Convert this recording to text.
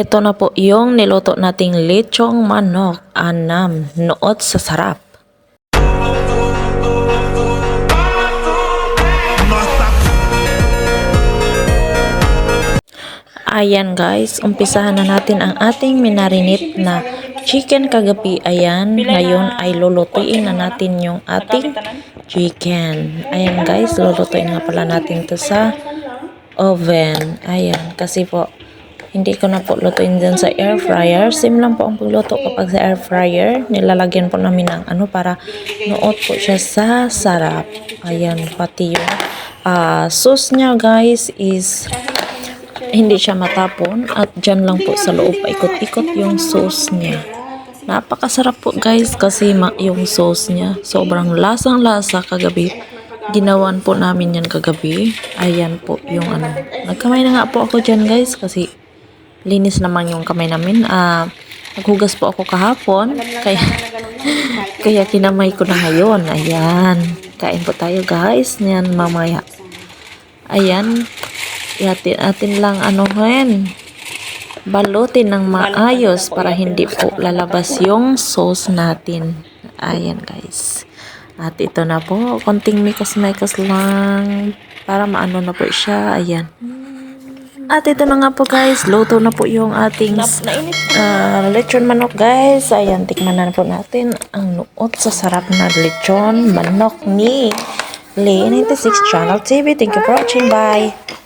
Ito na po yung niluto nating lechong manok, anam, noot sa sarap. Ayan guys, umpisahan na natin ang ating minarinate na chicken kagabi. Ayan, ngayon ay lulutuin na natin yung ating chicken. Ayan guys, lulutuin nga pala natin to sa oven. Ayan, kasi po, hindi ko na po lutuin dyan sa air fryer. Same lang po ang pagluto kapag sa air fryer. Nilalagyan po namin ng ano para nuot po siya sa sarap. Ayan, pati yung ah, sauce niya guys is hindi siya matapon at dyan lang po sa loob paikot-ikot yung sauce niya. Napakasarap po guys kasi yung sauce niya sobrang lasang-lasa kagabi. Ginawan po namin yan kagabi. Ayan po yung ano. Nagkamay na nga po ako dyan guys kasi linis naman yung kamay namin. Ah, naghugas po ako kahapon kaya kaya kinamay ko na ngayon. Ayan. Kain po tayo guys. Yan mamaya. Ayan. Iatin atin lang ano ngayon. Balutin ng maayos para hindi po lalabas yung sauce natin. Ayan guys. At ito na po. Konting mikos-mikos lang. Para maano na po siya. Ayan. At ito na nga po guys. Luto na po yung ating uh, lechon manok guys. Ayan. Tikman na po natin ang nuot sa sarap na lechon manok ni Lee96 Channel TV. Thank you for watching. Bye!